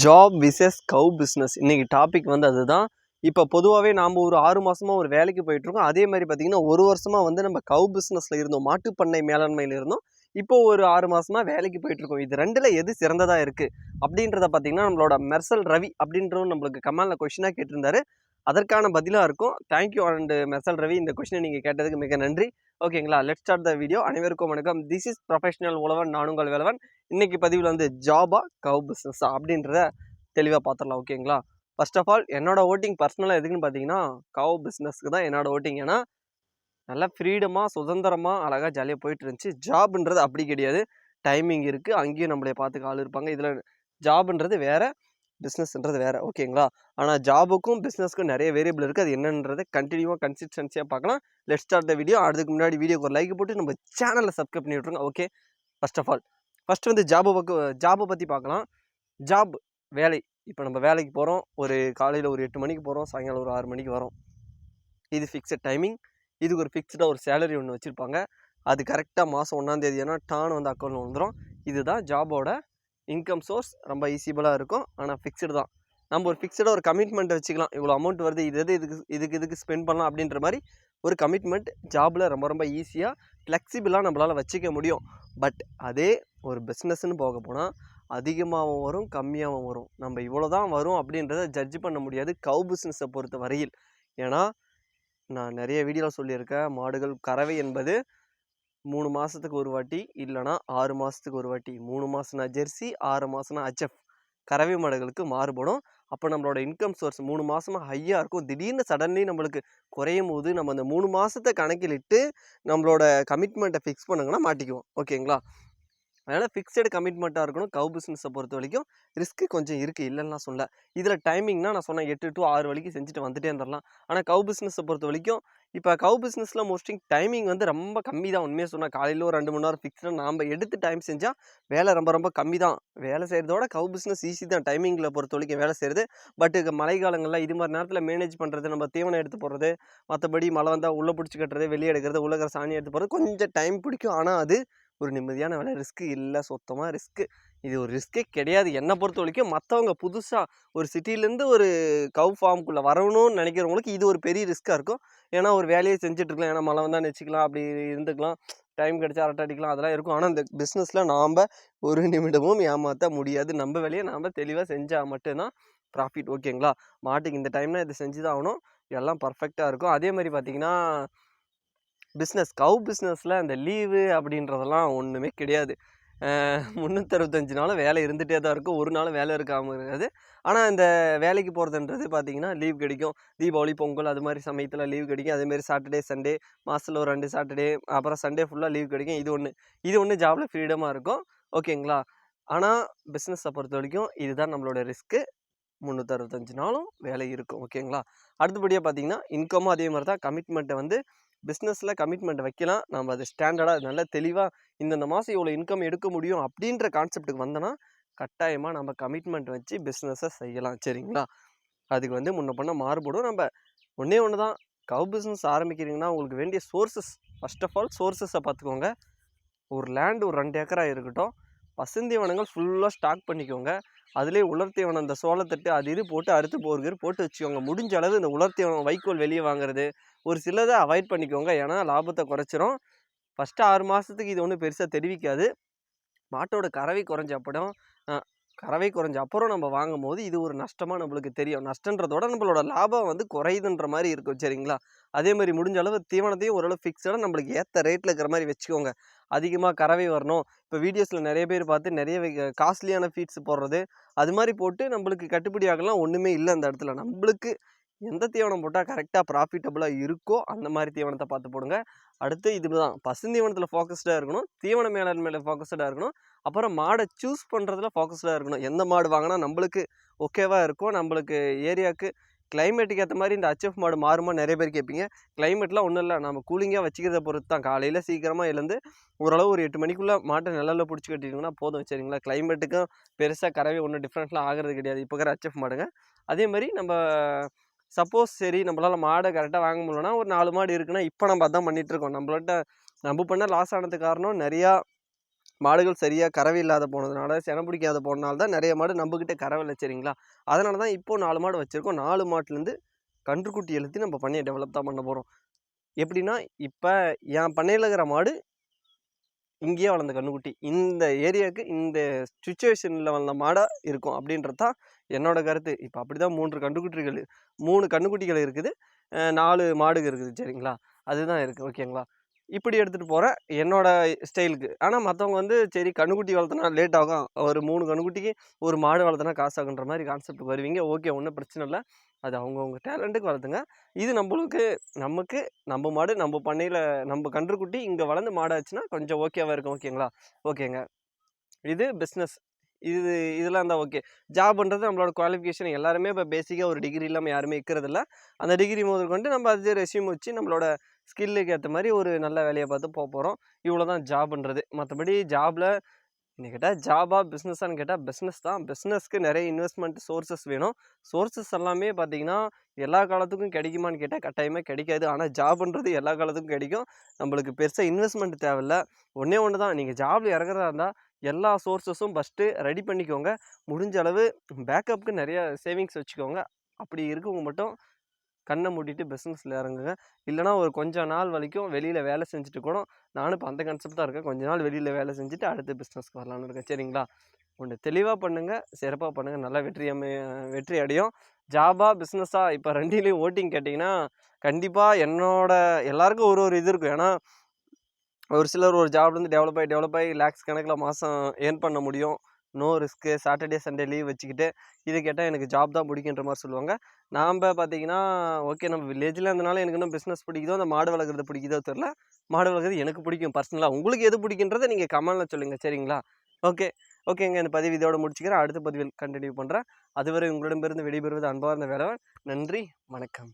Job versus கவ் business இன்னைக்கு topic வந்து அதுதான். இப்போ பொதுவாகவே நாம் ஒரு ஆறு மாதமாக ஒரு வேலைக்கு போயிட்டுருக்கோம். அதே மாதிரி பார்த்தீங்கன்னா ஒரு வருஷமாக வந்து நம்ம கவ் பிஸ்னஸில் இருந்தோம். மாட்டுப்பண்ணை மேலாண்மையில் இருந்தோம். இப்போ ஒரு ஆறு மாதமாக வேலைக்கு போயிட்டுருக்கோம். இது ரெண்டில் எது சிறந்ததாக இருக்குது அப்படின்றத பார்த்தீங்கன்னா நம்மளோட மெர்சல் ரவி அப்படின்றவங்க நம்மளுக்கு கமாலில் கொஷினாக கேட்டிருந்தாரு. அதற்கான பதிலாக இருக்கும். தேங்க்யூ அண்ட் மெசல் ரவி இந்த கொஷினை நீங்கள் கேட்டதுக்கு மிக நன்றி. ஓகேங்களா லெட் ஸ்டார்ட் த வீடியோ அனைவருக்கும் வணக்கம். திஸ் இஸ் ப்ரொஃபஷனல் உழவன் நானுங்கள் வேலவன். இன்னைக்கு பதிவில் வந்து ஜாபா கவ் பிஸ்னஸா அப்படின்றத தெளிவாக பார்த்துடலாம் ஓகேங்களா ஃபர்ஸ்ட் ஆஃப் ஆல் என்னோடய ஓட்டிங் பர்சனலாக எதுக்குன்னு பார்த்தீங்கன்னா கவ் பிஸ்னஸ்க்கு தான் என்னோட ஓட்டிங் ஏன்னா நல்லா ஃப்ரீடமாக சுதந்திரமாக அழகாக ஜாலியாக போயிட்டு இருந்துச்சு. ஜாப்ன்றது அப்படி கிடையாது. டைமிங் இருக்குது அங்கேயும் நம்மளே பார்த்துக்க ஆள் இருப்பாங்க. இதில் ஜாப்ன்றது வேறு பிஸ்னஸ்ன்றது வேறு ஓகேங்களா ஆனால் ஜாபுக்கும் பிஸ்னஸ்க்கும் நிறைய வேரியபிள் இருக்குது அது என்னன்றதை கண்டினியூவாக கன்சிஸ்டன்சியாக பார்க்கலாம். லெட் ஸ்டார்ட் த வீடியோ அதுக்கு முன்னாடி வீடியோக்கு ஒரு லைக் போட்டு நம்ம சேனலில் சப்ஸ்கிரைப் பண்ணி விட்ருங்க okay first of all first வந்து ஜாபை பக்கம் ஜாபை பற்றி பார்க்கலாம். ஜாப் வேலை. இப்போ நம்ம வேலைக்கு போகிறோம் ஒரு காலையில் ஒரு எட்டு மணிக்கு போகிறோம் சாயங்காலம் ஒரு ஆறு மணிக்கு வரோம். இது ஃபிக்ஸட் டைமிங் இதுக்கு ஒரு ஃபிக்ஸ்டாக ஒரு சேலரி ஒன்று வச்சுருப்பாங்க. அது கரெக்டாக மாதம் ஒன்றாந்தேதி ஏன்னா டான் வந்து அக்கௌண்ட்டில் வந்துடும் இதுதான் ஜாபோட இன்கம் சோர்ஸ் ரொம்ப ஈஸிபிளாக இருக்கும். ஆனால் ஃபிக்ஸ்டு தான். நம்ம ஒரு ஃபிக்ஸ்டாக ஒரு கமிட்மெண்ட் வச்சுக்கலாம். இவ்வளோ அமௌண்ட் வருது இது எது இதுக்கு இதுக்கு இதுக்கு ஸ்பெண்ட் பண்ணலாம் அப்படின்ற மாதிரி ஒரு கமிட்மெண்ட் ஜாபில் ரொம்ப ரொம்ப ஈஸியாக ஃப்ளெக்சிபிளாக நம்மளால் வச்சுக்க முடியும். பட் அதே ஒரு பிஸ்னஸ்ன்னு போக போனால் அதிகமாகவும் வரும் கம்மியாகவும் வரும். நம்ம இவ்வளோ தான் வரும் அப்படின்றத ஜட்ஜ் பண்ண முடியாது கவு பிஸ்னஸை பொறுத்த வரையில் ஏன்னா நான் நிறைய வீடியோவில் சொல்லியிருக்கேன் மாடுகள் கறவை என்பது மூணு மாதத்துக்கு ஒரு வாட்டி இல்லைனா ஆறு மாதத்துக்கு ஒரு வாட்டி. மூணு மாதம்னா ஜெர்சி ஆறு மாதம்னா ஹச்எஃப் கறவை மாடுகளுக்கு மாறுபடும். அப்போ நம்மளோட இன்கம் சோர்ஸ் மூணு மாதமா ஹையாக இருக்கும். திடீர்னு சடன்லி நம்மளுக்கு குறையும் போது நம்ம அந்த மூணு மாதத்தை கணக்கிலிட்டு நம்மளோட கமிட்மெண்ட்டை ஃபிக்ஸ் பண்ணுங்கன்னா மாட்டிக்குவோம். ஓகேங்களா? அதனால் ஃபிக்ஸடு கமிட்மெண்ட்டாக இருக்கணும். கவு பிஸ்னஸை பொறுத்த வரைக்கும் ரிஸ்க்கு கொஞ்சம் இருக்குது இல்லைன்னா சொல்ல இதில் டைமிங்னா நான் சொன்னேன் எட்டு டு ஆறு வரைக்கும் செஞ்சுட்டு வந்துட்டே இருந்துடலாம் ஆனால் கவு பிஸ்னஸை பொறுத்த வரைக்கும் இப்போ கவு பிஸ்னஸில் மோஸ்ட்லி டைமிங் வந்து ரொம்ப கம்மி தான் உண்மையாக சொன்னால் காலையில் ஒரு ரெண்டு மணி நேரம் ஃபிக்ஸ்டாக நாம் எடுத்து டைம் செஞ்சால் வேலை ரொம்ப ரொம்ப கம்மி தான் வேலை செய்கிறதோட கவு பிஸ்னஸ் ஈஸி தான். டைமிங்கில் பொறுத்த வரைக்கும் வேலை செய்கிறது பட் மழை காலங்களில் இது மாதிரி நேரத்தில் மேனேஜ் பண்ணுறது நம்ம தீவனம் எடுத்து போடுறது மற்றபடி மழை வந்தால் உள்ளே பிடிச்சி கட்டுறது வெளியே எடுக்கிறது உள்ளக்கிற சாணி எடுத்து போகிறது கொஞ்சம் டைம் பிடிக்கும். ஆனால் அது ஒரு நிம்மதியான வேலை. ரிஸ்க்கு இல்லை. சுத்தமாக ரிஸ்க்கு இது ஒரு ரிஸ்க்கே கிடையாது. என்னை பொறுத்த வரைக்கும் மற்றவங்க புதுசாக ஒரு சிட்டிலேருந்து ஒரு கவ் ஃபார்முக்குள்ளே வரணும்னு நினைக்கிறவங்களுக்கு இது ஒரு பெரிய ரிஸ்க்காக இருக்கும். ஏன்னா ஒரு வேலையை செஞ்சுட்ருக்கலாம் ஏன்னா மழை வந்தால் நினச்சிக்கலாம் அப்படி இருந்துக்கலாம். டைம் கிடச்சா அரட்டை அடிக்கலாம். அதெல்லாம் இருக்கும். ஆனால் இந்த பிஸ்னஸில் நாம் ஒரு நிமிடமும் ஏமாற்ற முடியாது. நம்ம வேலையை நாம் தெளிவாக செஞ்சால் மட்டும்தான் ப்ராஃபிட் ஓகேங்களா? மாட்டுக்கு இந்த டைம்னால் இதை செஞ்சு தான் ஆகணும். எல்லாம் பர்ஃபெக்டாக இருக்கும். அதே மாதிரி பார்த்திங்கன்னா பிஸ்னஸ் கவு பிஸ்னஸில் அந்த லீவு அப்படின்றதெல்லாம் ஒன்றுமே கிடையாது. முந்நூற்றறுபத்தஞ்சு நாளும் வேலை இருந்துகிட்டே தான் இருக்கும். ஒரு நாளும் வேலை இருக்காமல் இருக்காது. ஆனால் இந்த வேலைக்கு போகிறதுன்றது பார்த்திங்கன்னா லீவ் கிடைக்கும். தீபாவளி பொங்கல் அது மாதிரி சமயத்தில் லீவ் கிடைக்கும். அதேமாரி சாட்டர்டே சண்டே மாதத்தில் ஒரு ரெண்டு சாட்டர்டே அப்புறம் சண்டே ஃபுல்லாக லீவ் கிடைக்கும். இது ஒன்று இது ஒன்று ஜாபில் ஃப்ரீடமாக இருக்கும். ஓகேங்களா? ஆனால் பிஸ்னஸை பொறுத்த வரைக்கும் இதுதான் நம்மளோட ரிஸ்க்கு முந்நூற்றறுபத்தஞ்சு நாளும் வேலை இருக்கும். ஓகேங்களா? அடுத்தபடியாக பார்த்தீங்கன்னா இன்கமும் அதே மாதிரி தான். கமிட்மெண்ட்டை வந்து பிஸ்னஸில் கமிட்மெண்ட் வைக்கலாம். நம்ம அது ஸ்டாண்டர்டாக நல்லா தெளிவாக இந்தந்த மாதம் இவ்வளோ இன்கம் எடுக்க முடியும் அப்படின்ற கான்செப்ட்டுக்கு வந்தோன்னா கட்டாயமாக நம்ம கமிட்மெண்ட் வச்சு பிஸ்னஸை செய்யலாம். சரிங்களா? அதுக்கு வந்து முன்ன பண்ண மாறுபடும். நம்ம ஒன்றே ஒன்று தான். கவ் பிஸ்னஸ் ஆரம்பிக்கிறீங்கன்னா உங்களுக்கு வேண்டிய சோர்சஸ் ஃபஸ்ட் ஆஃப் ஆல் சோர்சஸை பார்த்துக்கோங்க. ஒரு லேண்டு ஒரு ரெண்டு ஏக்கராக இருக்கட்டும். வசந்தி வனங்கள் ஃபுல்லாக ஸ்டாக் பண்ணிக்கோங்க. அதிலே உலர்த்தீவனம் இந்த சோளத்தட்டு அது இது போட்டு அறுத்து போர்கர் போட்டு வச்சுக்கோங்க. முடிஞ்ச அளவு இந்த உலர்த்தீவனம் வைக்கோல் வெளியே வாங்குறது. ஒரு சிலதை அவாய்ட் பண்ணிக்கோங்க. ஏன்னா லாபத்தை குறைச்சிரும். ஃபஸ்ட்டு ஆறு மாதத்துக்கு இது ஒன்றும் பெருசாக தெரிவிக்காது. மாட்டோட கறவை குறைஞ்ச கறவை குறைஞ்ச அப்புறம் நம்ம வாங்கும் போது இது ஒரு நஷ்டமாக நம்மளுக்கு தெரியும். நஷ்டன்றதோட நம்மளோட லாபம் வந்து குறையுதுன்ற மாதிரி இருக்கும். சரிங்களா? அதே மாதிரி முடிஞ்ச அளவு தீவனத்தையும் ஓரளவு ஃபிக்ஸடாக நம்மளுக்கு ஏற்ற ரேட்டில் இருக்கிற மாதிரி வச்சுக்கோங்க. அதிகமாக கறவை வரணும். இப்போ வீடியோஸில் நிறைய பேர் பார்த்து நிறைய காஸ்ட்லியான ஃபீட்ஸ் போடுறது அது மாதிரி போட்டு நம்மளுக்கு கட்டுப்படி ஆகலாம். ஒன்றுமே இல்லை அந்த இடத்துல. நம்மளுக்கு எந்த தீவனம் போட்டால் கரெக்டாக ப்ராஃபிட்டபுளாக இருக்கோ அந்த மாதிரி தீவனத்தை பார்த்து போடுங்க. அடுத்து இதுதான். பசுந்தீவனத்தில் ஃபோக்கஸ்டாக இருக்கணும். தீவன மேலாண்மையில் ஃபோக்கஸ்டாக இருக்கணும். அப்புறம் மாடை சூஸ் பண்ணுறதுல ஃபோக்கஸ்டாக இருக்கணும். எந்த மாடு வாங்கினா நம்மளுக்கு ஓகேவாக இருக்கும் நம்மளுக்கு ஏரியாவுக்கு கிளைமேட்டுக்கு ஏற்ற மாதிரி இந்த அச்எஃப் மாடு மாறுமா நிறைய பேர் கேட்பீங்க. கிளைமேட்லாம் ஒன்றும் இல்லை. நம்ம கூலிங்காக வச்சுக்கிறத பொறுத்து தான் காலையில் சீக்கிரமாக எழுந்து ஓரளவு ஒரு எட்டு மணிக்குள்ளே மாட்டை நிழலில் பிடிச்சி கட்டிட்டிங்கன்னா போதும். சரிங்களா? கிளைமேட்டுக்கும் பெருசாக கறவை ஒன்றும் டிஃப்ரெண்ட்லாம் ஆகிறது கிடையாது. இப்போ இருக்கிற அச்எஃப் மாடுங்க. அதே மாதிரி நம்ம சப்போஸ் சரி நம்மளால் மாடை கரெக்டாக வாங்க முடியலன்னா ஒரு நாலு மாடு இருக்குன்னா இப்போ நம்ம அதான் பண்ணிகிட்ருக்கோம் நம்மள்ட்ட நம்ம பண்ண லாஸ் ஆனதுக்கு காரணம் நிறையா மாடுகள் சரியாக கறவை இல்லாத போனதுனால செனை பிடிக்காத போனனால தான் நிறைய மாடு நம்மக்கிட்ட கறவை இல்லை சரிங்களா? அதனால தான் இப்போ நாலு மாடு வச்சுருக்கோம். நாலு மாட்டிலேருந்து கன்றுக்குட்டி எழுத்தி நம்ம பண்ணையை டெவலப் தான் பண்ண போகிறோம் எப்படின்னா இப்போ என் பண்ணையில் இருக்கிற மாடு இங்கேயே வளர்ந்த கன்றுக்குட்டி இந்த ஏரியாவுக்கு இந்த சுச்சுவேஷனில் வளர்ந்த மாடாக இருக்கும் அப்படின்றது தான் என்னோட கருத்து. இப்போ அப்படி தான் மூன்று கன்றுக்குட்டிகள் மூணு கன்றுக்குட்டிகள் இருக்குது. நாலு மாடுகள் இருக்குது சரிங்களா? அதுதான் இருக்குது ஓகேங்களா இப்படி எடுத்துகிட்டு போகிறேன் என்னோட ஸ்டைலுக்கு. ஆனால் மற்றவங்க வந்து சரி கன்றுக்குட்டி வளர்த்தனா லேட் ஆகும். ஒரு மூணு கன்றுக்குட்டிக்கு ஒரு மாடு வளர்த்தனா காசு ஆகுன்ற மாதிரி கான்செப்ட் வருவீங்க. ஓகே ஒன்றும் பிரச்சனை இல்லை. அது அவங்கவுங்க டேலண்ட்டுக்கு வளர்த்துங்க. இது நம்மளுக்கு நமக்கு நம்ம மாடு நம்ம பண்ணையில் நம்ம கன்றுக்குட்டி இங்கே வளர்ந்து மாடாச்சுன்னா கொஞ்சம் ஓகேவாக இருக்கும் ஓகேங்களா? ஓகேங்க. இது பிஸ்னஸ் இது இதெல்லாம் தான் ஓகே. ஜாப்ன்றது நம்மளோட குவாலிஃபிகேஷன் எல்லாருமே இப்போ பேசிக்காக ஒரு டிகிரி இல்லாமல் யாருமே இருக்கிறதில்ல. அந்த டிகிரி முதல் கொண்டு நம்ம அது ரெஸ்யூம் வச்சு நம்மளோட ஸ்கில்லுக்கு ஏற்ற மாதிரி ஒரு நல்ல வேலையை பார்த்து போக போகிறோம் இவ்வளோ தான் ஜாப்ன்றது மற்றபடி ஜாபில் என்ன கேட்டால் ஜாபா பிஸ்னஸான்னு கேட்டால் பிஸ்னஸ் தான். பிஸ்னஸ்க்கு நிறைய இன்வெஸ்ட்மெண்ட் சோர்சஸ் வேணும். சோர்சஸ் எல்லாமே பார்த்தீங்கன்னா எல்லா காலத்துக்கும் கிடைக்குமான்னு கேட்டால் கட்டாயமாக கிடைக்காது. ஆனால் ஜாப்ன்றது எல்லா காலத்துக்கும் கிடைக்கும். நம்மளுக்கு பெருசாக இன்வெஸ்ட்மெண்ட் தேவையில்ல. ஒன்றே ஒன்று தான். நீங்கள் ஜாபில் இறங்குறதா இருந்தால் எல்லா சோர்ஸஸும் ஃபஸ்ட்டு ரெடி பண்ணிக்கோங்க. முடிஞ்ச அளவு பேக்கப்புக்கு நிறைய சேவிங்ஸ் வச்சுக்கோங்க. அப்படி இருக்கவங்க மட்டும் கண்ணை மூடிட்டு பிஸ்னஸில் இறங்குங்க. இல்லைனா ஒரு கொஞ்ச நாள் வரைக்கும் வெளியில் வேலை செஞ்சுட்டு கூட நானும் இப்போ அந்த கன்செப்ட் தான் இருக்கேன். கொஞ்ச நாள் வெளியில் வேலை செஞ்சுட்டு அடுத்து பிஸ்னஸ்க்கு வரலான்னு இருக்கேன். சரிங்களா? ஒன்று தெளிவாக பண்ணுங்கள் சிறப்பாக பண்ணுங்கள் நல்லா வெற்றி அமை வெற்றி அடையும். ஜாபா பிஸ்னஸாக இப்போ ரெண்டிலையும் ஓட்டிங் கேட்டிங்கன்னா கண்டிப்பாக என்னோட எல்லாருக்கும் ஒரு ஒரு இது இருக்கும். ஏன்னா ஒரு சிலர் ஒரு ஜாப்லேருந்து டெவலப் ஆகி டெவலப் ஆகி லேக்ஸ் கணக்கில் மாதம் ஏர்ன் பண்ண முடியும். No risk Saturday Sunday leave வச்சுக்கிட்டு இது கேட்டால் எனக்கு ஜாப் தான் பிடிக்குன்ற மாதிரி சொல்லுவாங்க. நாம் பார்த்தீங்கன்னா ஓகே நம்ம வில்லேஜில் இருந்தனால எனக்கு இன்னும் பிஸ்னஸ் பிடிக்குதோ அந்த மாடு வளர்க்குறது பிடிக்குதோ தெரில. மாடு வளர்க்குறது எனக்கு பிடிக்கும் பர்சனலாக உங்களுக்கு எது பிடிக்குன்றதை நீங்கள் கமெண்டில் சொல்லுங்கள் சரிங்களா? ஓகே. ஓகேங்க இந்த பதிவு இதோட முடிச்சுக்கிறேன். அடுத்த பதிவில் கண்டினியூ பண்ணுறேன் அதுவரை உங்களிடமிருந்து விடைபெறுவது அன்பார்ந்த வேலவன். நன்றி வணக்கம்.